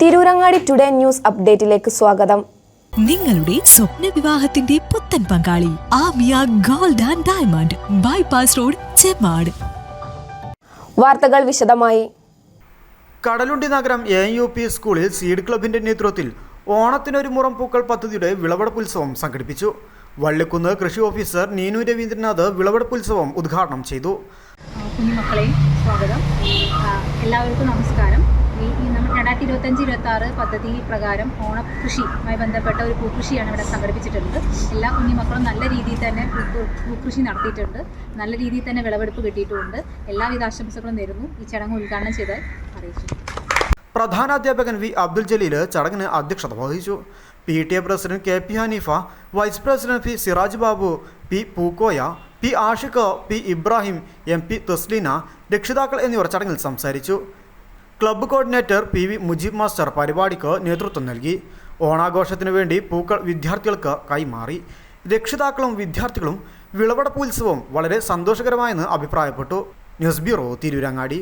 Tirurangadi today news അപ്ഡേറ്റിലേക്ക് സ്വാഗതം. നിങ്ങളുടെ സ്വപ്ന വിവാഹത്തിന്റെ പുത്തൻ പങ്കാളി Amiya gold and diamond bypass road Chemmad വാർത്തകൾ വിശദമായി. Kadalundi Nagaram A U P സ്കൂളിൽ സീഡ് ക്ലബിന്റെ നേതൃത്വത്തിൽ ഓണത്തിനൊരു മുറം പൂക്കൾ പദ്ധതിയുടെ വിളവെടുപ്പുത്സവം സംഘടിപ്പിച്ചു. വള്ളിക്കുന്ന് കൃഷി ഓഫീസർ നീനു രവീന്ദ്രനാഥ് വിളവെടുപ്പുത്സവം ഉദ്ഘാടനം ചെയ്തു. കുഞ്ഞുമക്കളെയും സ്വാഗതം. എല്ലാവർക്കും നമസ്കാരം ഈ ഈ നമ്മൾ രണ്ടായിരത്തി ഇരുപത്തഞ്ച് ഇരുപത്തി ആറ് പദ്ധതി പ്രകാരം ഓണക്കൃഷിയുമായി ബന്ധപ്പെട്ട ഒരു പൂക്കൃഷിയാണ് ഇവിടെ സംഘടിപ്പിച്ചിട്ടുള്ളത്. എല്ലാ കുഞ്ഞുമക്കളും നല്ല രീതിയിൽ തന്നെ പൂക്കൃഷി നടത്തിയിട്ടുണ്ട്. നല്ല രീതിയിൽ തന്നെ വിളവെടുപ്പ് കിട്ടിയിട്ടുമുണ്ട് എല്ലാവിധ ആശംസകളും നേരുന്നു. ഈ ചടങ്ങ് ഉദ്ഘാടനം ചെയ്താൽ അറിയിച്ചു. പ്രധാനാധ്യാപകൻ വി അബ്ദുൽ ജലീൽ ചടങ്ങിന് അധ്യക്ഷത വഹിച്ചു. P T A president K P Haneefa vice president P Siraj Babu P Pookoya P Ashiq P Ibrahim M P Thasleena രക്ഷിതാക്കൾ എന്നിവർ ചടങ്ങിൽ സംസാരിച്ചു. Club coordinator P V Mujeeb master പരിപാടിക്ക് നേതൃത്വം നൽകി. ഓണാഘോഷത്തിനു വേണ്ടി പൂക്കൾ വിദ്യാർത്ഥികൾക്ക് കൈമാറി. രക്ഷിതാക്കളും വിദ്യാർത്ഥികളും വിളവെടുപ്പ് ഉത്സവം വളരെ സന്തോഷകരമായെന്ന് അഭിപ്രായപ്പെട്ടു. News bureau Tirurangadi.